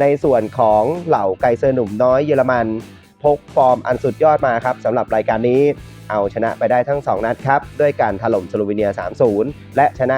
ในส่วนของเหล่าไกเซอร์หนุ่มน้อยเยอรมันพกฟอร์มอันสุดยอดมาครับสำหรับรายการนี้เอาชนะไปได้ทั้ง 2 นัดครับ ด้วยการถล่มสโลวีเนีย 3-0 และชนะ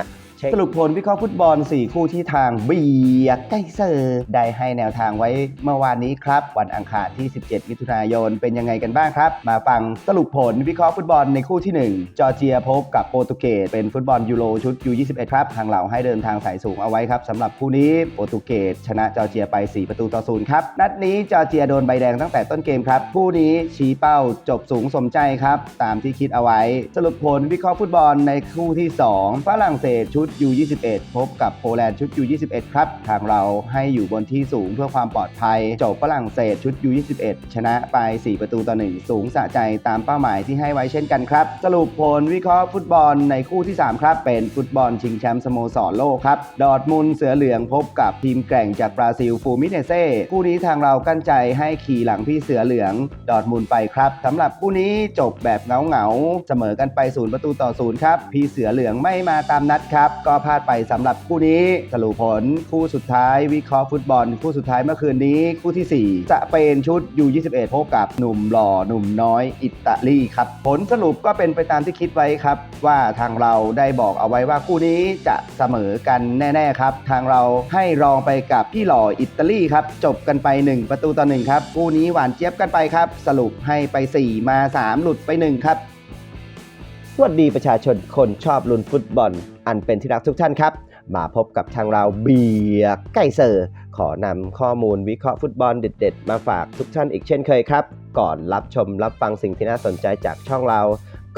สรุปผลวิเคราะห์ฟุตบอล 4 คู่ที่ทางเบียร์ไกเซอร์ได้ให้แนวทางไว้เมื่อวานนี้ครับ วันอังคารที่ 17 มิถุนายนเป็นยังไงกันบ้างครับ มาฟังสรุปผลวิเคราะห์ฟุตบอลในคู่ที่ 1 จอร์เจียพบกับโปรตุเกสเป็นฟุตบอลยูโรชุด U21 ครับทางเราให้เดินทางสายสูงเอาไว้ครับสำหรับคู่นี้โปรตุเกสชนะจอร์เจียไป 4 ประตูต่อศูนย์ครับนัดนี้จอร์เจียโดนใบแดงตั้งแต่ต้นเกมครับคู่นี้ชี้เป้าจบสูงสมใจครับตามที่คิดเอาไว้ สรุปผลวิเคราะห์ฟุตบอลในคู่ที่ 2 ฝรั่งเศสชุด U21 พบกับโปแลนด์ชุด U21 ครับ ทางเราให้อยู่บนที่สูงเพื่อความปลอดภัย จบฝรั่งเศสชุด U21 ชนะไป 4 ประตูต่อ 1 สูงสะใจตามเป้าหมายที่ให้ไว้เช่นกันครับ สรุปผลวิเคราะห์ฟุตบอลในคู่ที่ 3 ครับ เป็นฟุตบอลชิงแชมป์สโมสรโลกครับ ดอร์ทมุนเสือเหลืองพบกับทีมแกร่งจากบราซิลฟูมิเนเซ่คู่นี้ทางเรากั้นใจให้ขี่หลังพี่เสือเหลือง ดอร์ทมุนไปครับสำหรับคู่นี้จบแบบเงาเงาๆเสมอกันไปศูนย์ประตูต่อศูนย์ครับพี่เสือเหลืองไม่มาตามนัดครับก็พลาดไปสำหรับคู่นี้สรุปผลคู่สุดท้ายวิเคราะห์ฟุตบอล คู่สุดท้ายเมื่อคืนนี้คู่ทีสี่4 จะเป็นชุด U21 พบกับหนุ่มหล่อหนุ่มน้อยอิตาลีครับ ผลสรุปก็เป็นไปตามที่คิดไว้ครับ ว่าทางเราได้บอกเอาไว้ว่าคู่นี้จะเสมอกันแน่ๆครับ ทางเราให้รองไปกับพี่หล่ออิตาลีครับจบกันไป 1 ประตูต่อ1ครับคู่นี้หวานเจี๊ยบกันไปครับ สรุปให้ไป 4 มา 3 หลุดไป 1 ครับสวัสดีประชาชนคนชอบลุ้นฟุตบอล อันเป็นที่รักทุกท่านครับ มาพบกับทางเราเบียร์ไก่เซอร์ ขอนำข้อมูลวิเคราะห์ฟุตบอลเด็ด ๆ มาฝากทุกท่านอีกเช่นเคยครับ ก่อนรับชมรับฟังสิ่งที่น่าสนใจจากช่องเรา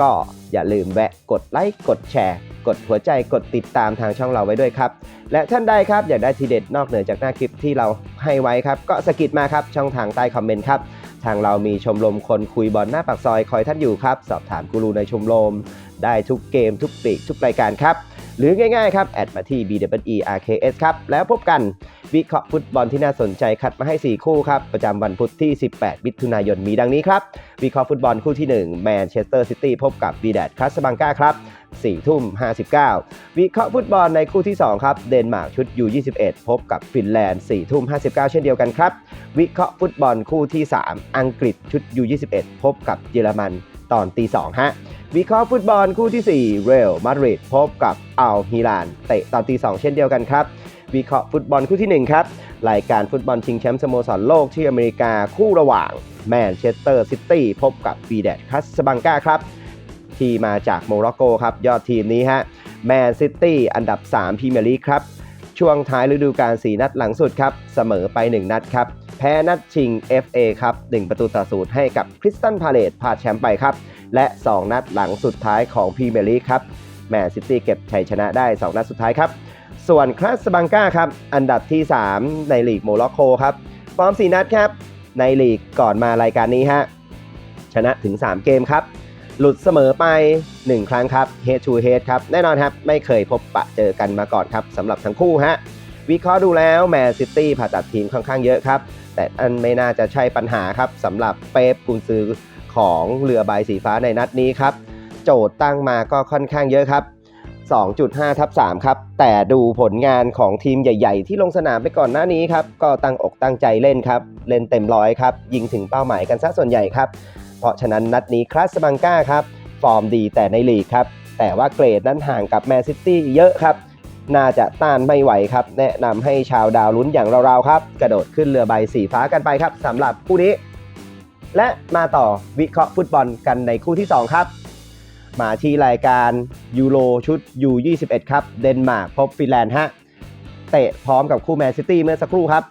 ก็อย่าลืมแวะกดไลค์กดแชร์ กดหัวใจกดติดตามทางช่องเราไว้ด้วยครับ และท่านใดครับอยากได้ทีเด็ดนอกเหนือจากหน้าคลิปที่เราให้ไว้ครับ ก็สกิดมาครับช่องทางใต้คอมเมนต์ครับทางเรามีชมรมคนคุยบอลหน้าปากซอยคอยท่านอยู่ครับ สอบถามกูรูในชมรมได้ทุกเกมทุกปีกทุกรายการครับ หรือง่ายๆครับ แอดมาที่ BWERKS ครับ แล้วพบกันวิเคราะห์ฟุตบอลที่น่าสนใจคัดมาให้ 4 คู่ครับ ประจำวันพุธที่ 18 มิถุนายนมีดังนี้ครับ วิเคราะห์ฟุตบอลคู่ที่1แมนเชสเตอร์ซิตี้พบกับบีแดดคาสบังกาครับ4ทุ่ม 59 วิเคราะห์ฟุตบอลในคู่ที่ 2 ครับ เดนมาร์กชุด U21 พบกับฟินแลนด์4ทุ่ม 59 เช่นเดียวกันครับ วิเคราะห์ฟุตบอลคู่ที่ 3 อังกฤษชุด U21 พบกับเยอรมันตอนตี2ฮะ วิเคราะห์ฟุตบอลคู่ที่ 4 เรอัลมาดริดพบกับอัลฮิลานเตะตอนตี2เช่นเดียวกันครับ วิเคราะห์ฟุตบอลคู่ทีหนึ่1 ครับ รายการฟุตบอลชิงแชมป์สโมสรโลกที่อเมริกาคู่ระหว่างแมนเชสเตอร์ซิตี้พบกับฟีแดดคัสบังกาครับ ที่มาจากโมร็อกโกครับ ยอดทีมนี้ฮะแมนซิตี้อันดับ 3พรีเมียร์ลีกครับช่วงท้ายฤดูกาล4นัดหลังสุดครับ เสมอไป 1 นัดครับ แพ้นัดชิง FA ครับ1ประตูต่อศูนย์ให้กับคริสตันพาเลตพาแชมป์ไปครับ และ 2 นัดหลังสุดท้ายของพรีเมียร์ลีกครับแมนซิตี้เก็บชัยชนะได้ 2 นัดสุดท้ายครับ ส่วนคลาสบังกาครับ อันดับที่ 3 ในลีกโมร็อกโกครับ ฟอร์ม 4 นัดครับ ในลีกก่อนมารายการนี้ฮะ ชนะถึง 3 เกมครับ หลุดเสมอไป 1 ครั้งครับ head to head ครับ แน่นอนครับ ไม่เคยพบปะเจอกันมาก่อนครับสำหรับทั้งคู่ฮะ วิเคราะห์ดูแล้วแมนซิตี้ผ่าตัดทีมค่อนข้างเยอะครับ แต่อันไม่น่าจะใช่ปัญหาครับสำหรับเป๊ปกุนซือ ของเรือใบสีฟ้าในนัดนี้ครับ โจทย์ตั้งมาก็ค่อนข้างเยอะครับ 2.5 ทับ 3 ครับ แต่ดูผลงานของทีมใหญ่ ๆ ที่ลงสนามไปก่อนหน้านี้ครับ ก็ตั้งอกตั้งใจเล่นครับ เล่นเต็มร้อยครับ ยิงถึงเป้าหมายกันซะส่วนใหญ่ครับ เพราะฉะนั้นนัดนี้คลาสบังกาครับ ฟอร์มดีแต่ในลีกครับ แต่ว่าเกรดนั้นห่างกับแมนซิตี้เยอะครับน่าจะต้านไม่ไหวครับ แนะนำให้ชาวดาวลุ้นอย่างเราๆครับ กระโดดขึ้นเรือใบสีฟ้ากันไปครับสำหรับคู่นี้ และมาต่อวิเคราะห์ฟุตบอลกันในคู่ที่ 2 ครับ มาที่รายการยูโรชุด U21 ครับ เดนมาร์กพบฟินแลนด์ฮะ เตะพร้อมกับคู่แมนซิตี้เมื่อสักครู่ครับ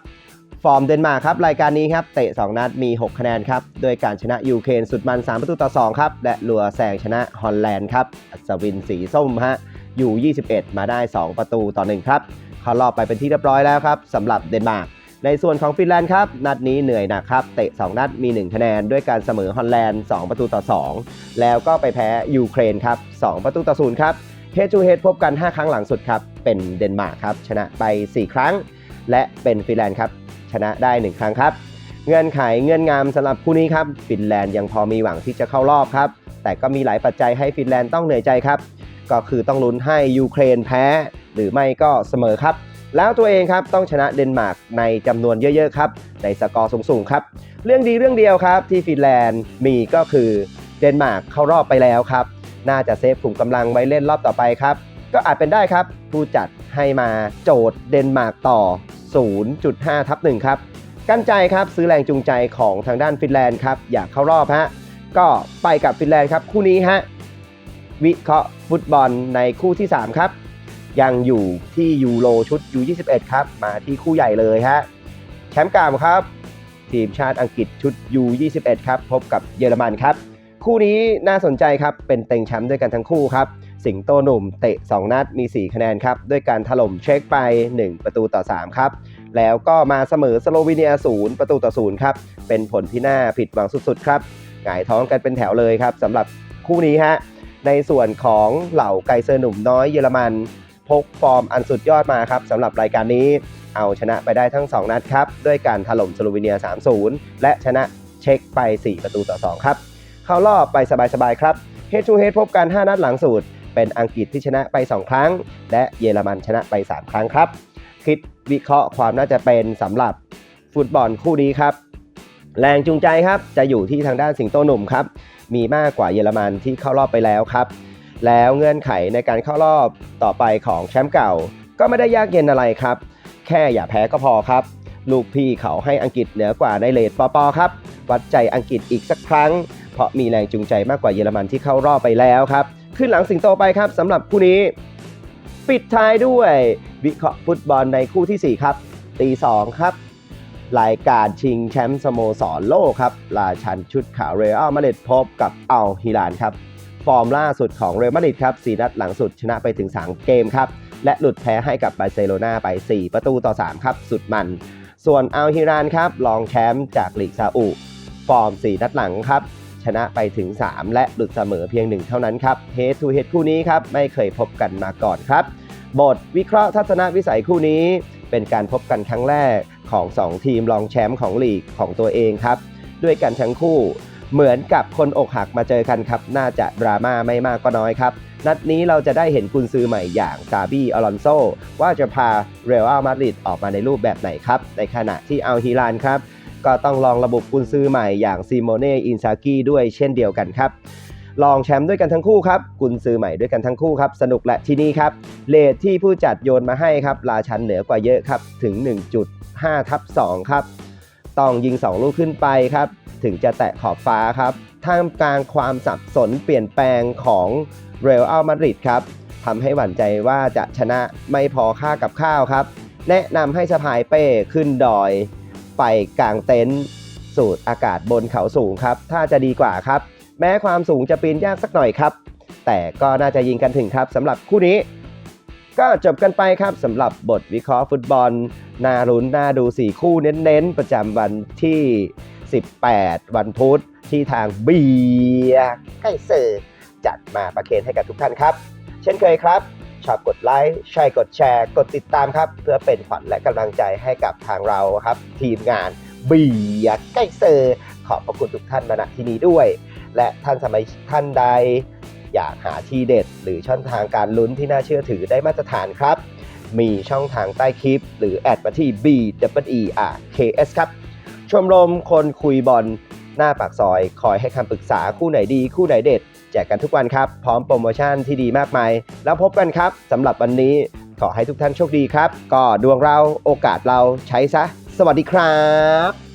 ฟอร์มเดนมาร์กครับ รายการนี้ครับ เตะ 2 นัดมี 6 คะแนนครับ โดยการชนะยูเครนสุดมัน 3 ประตูต่อ 2 ครับ และลัวแซงชนะฮอลแลนด์ครับ อัศวินสีส้มฮะยู21 มาได้ 2 ประตูต่อ 1 ครับ เข้ารอบไปเป็นที่เรียบร้อยแล้วครับสำหรับเดนมาร์ก ในส่วนของฟินแลนด์ครับ นัดนี้เหนื่อยหนักครับ เตะ 2 นัดมี 1 คะแนน ด้วยการเสมอฮอลแลนด์ 2 ประตูต่อ 2 แล้วก็ไปแพ้ยูเครนครับ 2 ประตูต่อ0ครับเฮด o ูเฮดพบกัน 5 ครั้งหลังสุดครับ เป็นเดนมาร์กครับ ชนะไป 4 ครั้ง และเป็นฟินแลนด์ครับ ชนะได้ 1 ครั้งครับ เงื่อนไขเงื่อนงามสำหรับคู่นี้ครับ ฟินแลนด์ยังพอมีหวังที่จะเข้ารอบครับ แต่ก็มีหลายปัจจัยให้ฟินแลนด์ต้องเหนื่อยใจครับ ก็คือต้องลุ้นให้ยูเครนแพ้ หรือไม่ก็เสมอครับ แล้วตัวเองครับต้องชนะเดนมาร์กในจำนวนเยอะ ๆ ครับ ในสกอร์สูงๆครับ เรื่องดีเรื่องเดียวครับที่ฟินแลนด์มีก็คือเดนมาร์กเข้ารอบไปแล้วครับ น่าจะเซฟกลุ่มกำลังไว้เล่นรอบต่อไปครับ ก็อาจเป็นได้ครับ ผู้จัดให้มาโจทย์เดนมาร์กต่อ 0.5ทับ1ครับ กั้นใจครับซื้อแรงจูงใจของทางด้านฟินแลนด์ครับอยากเข้ารอบฮะก็ไปกับฟินแลนด์ครับคู่นี้ฮะวิเคราะห์ฟุตบอลในคู่ที่ 3 ครับ ยังอยู่ที่ยูโรชุด U21 ครับ มาที่คู่ใหญ่เลยฮะแชมป์เก่าครับ ทีมชาติอังกฤษชุด U21 ครับ พบกับเยอรมันครับ คู่นี้น่าสนใจครับ เป็นเต็งแชมป์ด้วยกันทั้งคู่ครับ สิงโตหนุ่มเตะ 2 นัดมี 4 คะแนนครับ ด้วยการถล่มเช็คไป 1 ประตูต่อ 3 ครับ แล้วก็มาเสมอสโลวีเนีย 0 ประตูต่อ 0 ครับ เป็นผลที่น่าผิดหวังสุดๆครับหงายท้องกันเป็นแถวเลยครับสำหรับคู่นี้ฮะในส่วนของเหล่าไกเซอร์หนุ่มน้อยเยอรมัน พกฟอร์มอันสุดยอดมาครับสำหรับรายการนี้เอาชนะไปได้ทั้ง 2 นัดครับ ด้วยการถล่มสโลวีเนีย 3-0 และชนะเช็คไป 4 ประตูต่อ 2 ครับ เข้ารอบไปสบายๆครับ Head to Head พบกัน 5 นัดหลังสุดเป็นอังกฤษที่ชนะไป 2 ครั้ง และเยอรมันชนะไป 3 ครั้งครับ คิดวิเคราะห์ความน่าจะเป็นสำหรับฟุตบอลคู่นี้ครับ แรงจูงใจครับจะอยู่ที่ทางด้านสิงโตหนุ่มครับมีมากกว่าเยอรมันที่เข้ารอบไปแล้วครับ แล้วเงื่อนไขในการเข้ารอบต่อไปของแชมป์เก่า ก็ไม่ได้ยากเย็นอะไรครับ แค่อย่าแพ้ก็พอครับ ลูกพี่เขาให้อังกฤษเหนือกว่าในเลดปอปอครับ วัดใจอังกฤษอีกสักครั้ง เพราะมีแรงจูงใจมากกว่าเยอรมันที่เข้ารอบไปแล้วครับ ขึ้นหลังสิงโตไปครับสำหรับคู่นี้ ปิดท้ายด้วยวิเคราะห์ฟุตบอลในคู่ทีสี่4 ครับ ตี 2 ครับรายการชิงแชมป์สโมสรโลกครับ ราชันชุดขาวเรอัลมาดริดพบกับอัลฮิลานครับ ฟอร์มล่าสุดของเรอัลมาดริดครับ4นัดหลังสุดชนะไปถึง 3 เกมครับ และหลุดแพ้ให้กับบาร์เซโลนาไป 4 ประตูต่อ 3 ครับ สุดมัน ส่วนอัลฮิลานครับรองแชมป์จากลีกซาอุฟอร์ม 4 นัดหลังครับ ชนะไปถึง 3 และหลุดเสมอเพียง 1 เท่านั้นครับ Head to Head คู่นี้ครับไม่เคยพบกันมาก่อนครับบทวิเคราะห์ทัศนวิสัยคู่นี้ เป็นการพบกันครั้งแรกของ 2 ทีมรองแชมป์ของลีกของตัวเองครับ ด้วยกันทั้งคู่ เหมือนกับคนอกหักมาเจอกันครับ น่าจะดราม่าไม่มากก็น้อยครับ นัดนี้เราจะได้เห็นกุนซือใหม่อย่างซาบีอลอนโซว่าจะพาเรอัลมาดริดออกมาในรูปแบบไหนครับ ในขณะที่อัลฮิลานครับ ก็ต้องลองระบบกุนซือใหม่อย่างซิโมเน่อินซากิด้วยเช่นเดียวกันครับลองแชมป์ด้วยกันทั้งคู่ครับ กุนซือใหม่ด้วยกันทั้งคู่ครับ สนุกและที่นี่ครับเลทที่ผู้จัดโยนมาให้ครับ ราชันเหนือกว่าเยอะครับ ถึง 1.5 ทับ 2 ครับ ต้องยิง 2 ลูกขึ้นไปครับ ถึงจะแตะขอบฟ้าครับท่ามกลางความสับสนเปลี่ยนแปลงของเรอัลมาดริดครับทำให้หวั่นใจว่าจะชนะไม่พอค่ากับข้าวครับ แนะนำให้สะพายเป้ขึ้นดอย ไปกลางเต็นท์สูดอากาศบนเขาสูงครับ ถ้าจะดีกว่าครับ แม้ความสูงจะปีนยากสักหน่อยครับ แต่ก็น่าจะยิงกันถึงครับสำหรับคู่นี้ ก็จบกันไปครับสำหรับบทวิเคราะห์ฟุตบอลน่ารุ้นน่าดู 4 คู่เน้นๆ ประจำวันที่ 18 วันพุธที่ทางเบียร์ใกล้เซอร์จัดมาประเคนให้กับทุกท่านครับ เช่นเคยครับ ชอบกดไลค์ใช่กดแชร์ กดติดตามครับ เพื่อเป็นขวัญและกำลังใจให้กับทางเราครับ ทีมงานเบียร์ใกล้เซอร์ขอบพระคุณทุกท่านมาณที่นี้ด้วย และท่านสมัยท่านใด อยากหาทีเด็ด หรือช่องทางการลุ้นที่น่าเชื่อถือได้มาตรฐานครับ มีช่องทางใต้คลิป หรือแอดมาที่ B W E R K S ครับ ชมรมคนคุยบอลหน้าปากซอย คอยให้คำปรึกษาคู่ไหนดี คู่ไหนเด็ด แจกกันทุกวันครับ พร้อมโปรโมชั่นที่ดีมากมาย แล้วพบกันครับสำหรับวันนี้ขอให้ทุกท่านโชคดีครับ ก็ดวงเราโอกาสเราใช้ซะ สวัสดีครับ